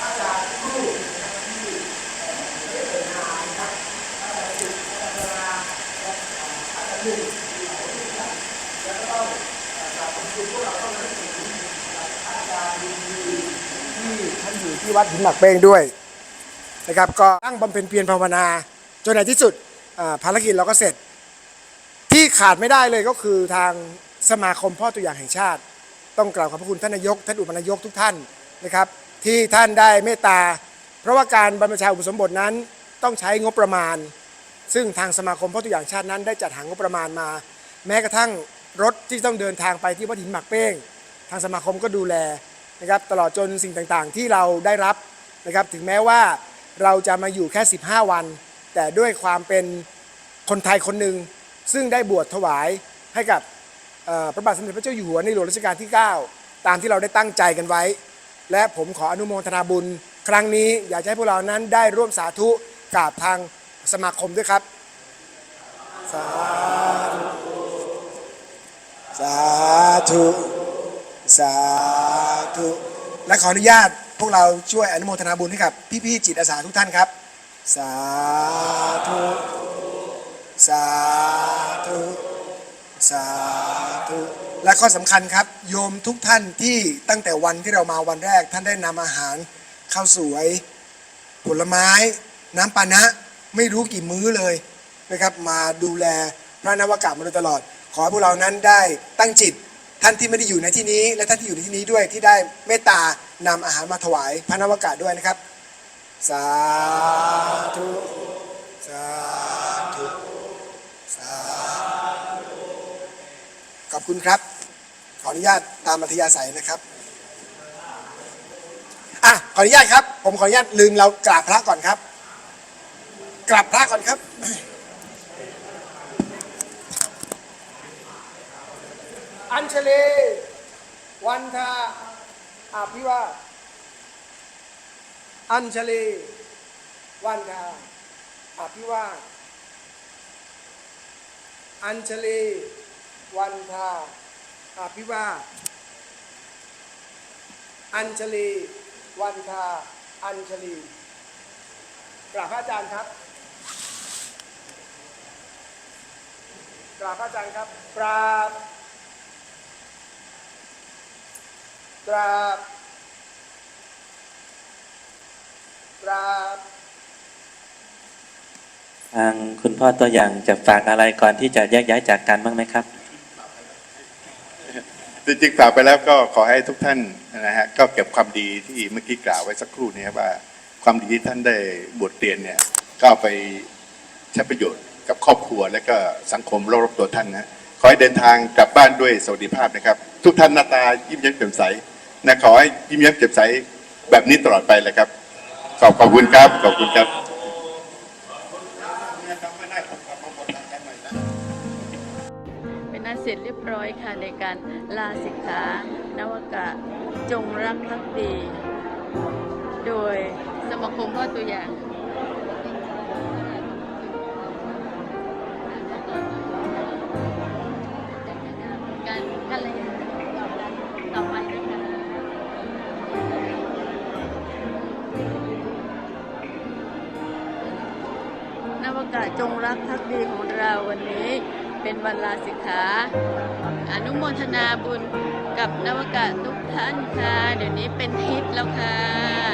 อาจารย์ครูนที่ได้เนทางนะครับอาจารย์จุดอาราแอาจารย์จุดที่เราวก็ต้องกราบขอบคุณพวกเราต้องนักศึอาจารย์ดีที่ท่าอยู่ที่วัดหินหมักเป้งด้วยนะครับก็ตั้งบำเพ็ญเพียรภาวนาจนในที่สุดภารกิจเราก็เสร็จ ที่ขาดไม่ได้เลยก็คือทางสมาคมพ่อตัวอย่างแห่งชาติ ต้องกล่าวขอบพระคุณท่านนายกท่านอุปนายกทุกท่านนะครับ ที่ท่านได้เมตตา เพราะว่าการบรรพชาอุปสมบทนั้นต้องใช้งบประมาณ ซึ่งทางสมาคมพ่อตัวอย่างชาตินั้น ได้จัดหางบประมาณมา แม้กระทั่งรถที่ต้องเดินทางไปที่วัดหินหมักเป้ง ทางสมาคมก็ดูแลนะครับตลอดจนสิ่งต่างๆ ที่เราได้รับนะครับถึงแม้ว่าเราจะมาอยู่แค่ 15 วัน แต่ด้วยความเป็นคนไทยคนหนึ่งซึ่งได้บวชถวายให้กับ พระบาทสมเด็จพระเจ้าอยู่หัวในหลวงรัชกาลที่ 9 ตามที่เราได้ตั้งใจกันไว้ และผมขออนุโมทนาบุญ ครั้งนี้อยากจะให้พวกเรานั้นได้ร่วมสาธุกับทางสมาคมด้วยครับสาธุสาธุสาธุและขออนุญาตพวกเราช่วยอนุโมทนาบุญให้กับพี่ๆจิตอาสาทุกท่านครับ สาธุสาธุสาธุ และข้อสำคัญครับ โยมทุกท่านที่ตั้งแต่วันที่เรามาวันแรก ท่านได้นำอาหารข้าวสวย ผลไม้ น้ำปานะ ไม่รู้กี่มื้อเลยนะครับมาดูแลพระนวากาศมาโดยตลอด ขอให้พวกเรานั้นได้ตั้งจิตท่านที่ไม่ได้อยู่ในที่นี้ และท่านที่อยู่ในที่นี้ด้วยที่ได้เมตตานำอาหารมาถวายพระนวากาศด้วยนะครับ สาธุสาธุสาธุ ขอบคุณครับ ขออนุญาตตามอัธยาศัยนะครับอะขออนุญาตครับ ผมขออนุญาตลืมเรากราบพระก่อนครับกราบพระก่อนครับอัญเชลีวันทาอาภิวาอัญเชลีวันทาอาภิวาอัญเชลี วันทาอาภิวาอัญเชลี วันทา อัญเชลีกราบพระอาจารย์ครับกราบพระอาจารย์ครับกราบกราบกราบทางคุณพ่อตัวอย่างจะฝากอะไรก่อนที่จะแยกย้ายจากกันบ้างไหมครับ จริงๆฝากไปแล้วก็ขอให้ทุกท่านนะฮะก็เก็บความดีที่เมื่อกี้กล่าวไว้สักครู่นี้ว่า ความดีที่ท่านได้บทเรียนเนี่ยก็เอาไปใช้ประโยชน์กับครอบครัวและก็สังคมรอบๆตัวท่านนะขอให้เดินทางกลับบ้านด้วยสวัสดิภาพนะครับ ทุกท่านหน้าตายิ้มแย้มแจ่มใสนะขอให้ยิ้มแย้มแจ่มใสแบบนี้ตลอดไปเลยครับขอบขอบคุณครับขอบคุณครับ อยค่ะในการลาสิกขานวกะจงรักภักดี โดยสมาคมพ่อตัวอย่างการกันเลยต่อไปนะคะนวกะจงรักภักดีของเราวันนี้ เป็นวันลาสิกขาอนุโมทนาบุญกับนวกะทุกท่านค่ะ เดี๋ยวนี้เป็นทิศแล้วค่ะ